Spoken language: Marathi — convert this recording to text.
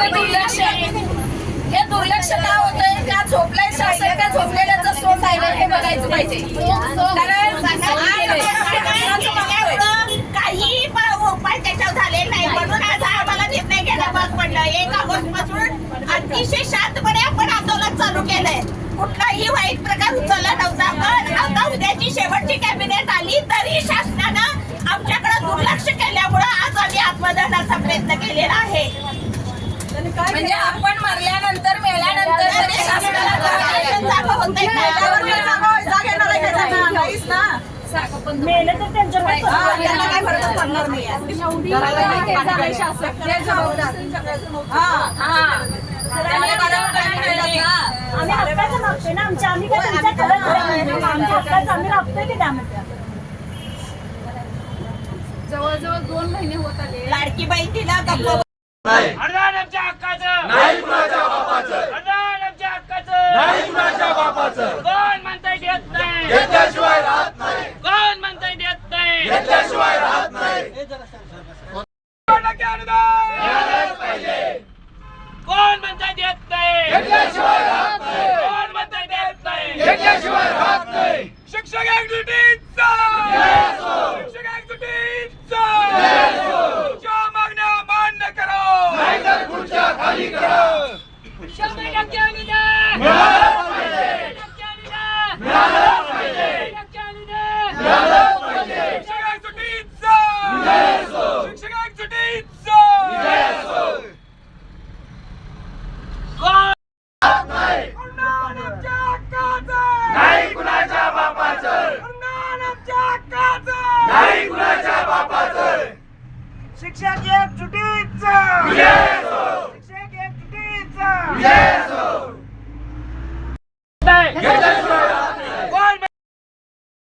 याकडे हे दुर्लक्ष का होत आहे झोपलाय शासन का झोपलेल्याचा स्रोत आहे हे बघायचं पाहिजे. काही उपाय त्याच्यावर झाले नाही. म्हणून आज आम्हाला निर्णय घ्यायला भाग पडलं. एक ऑगस्टपासून अतिशय शांतपणे आपण आंदोलन चालू केलंय. कुठलाही वाईट प्रकार उचलला नव्हता. पण आता उद्याची शेवटची कॅबिनेट आली तरी शासनानं आमच्याकडे दुर्लक्ष केल्यामुळं आज आम्ही आत्मदहनाचा प्रयत्न केलेला आहे. म्हणजे आपण मरल्यानंतर मेल्यानंतर तरी शासनाला कळायला जागा होतंय का? मेले तर त्यांच्या त्यांना काही फरकच पडणार नाहीये. आम्ही हक्काचं मागतोय ना. आमच्या आम्ही काय तुमच्या करत नाही. आमच्या हक्काचं आम्ही मागतोय की त्यामध्ये जवळजवळ दोन महिने होत आले. लाडकी बाई तिला आमच्या हक्काचं. नाही कुणाच्या बापाचं. अर्धान आमच्या हक्काचं. नाही कुणाच्या बापाचं. कोण म्हणताय देत नाही. घेतल्याशिवाय राहत नाही. कोण म्हणताय देत नाही. घेतल्याशिवाय राहत नाही. टक्के अनुदान? कोण म्हणताय देत नाही? घेतल्याशिवाय राहत नाही. कोण म्हणताय देत नाही? घेतल्याशिवाय राहत नाही. शिक्षक ऍक्टिव्हिटीचा शिक्षक Ciao, ciao, ciao, ciao. கெட்டை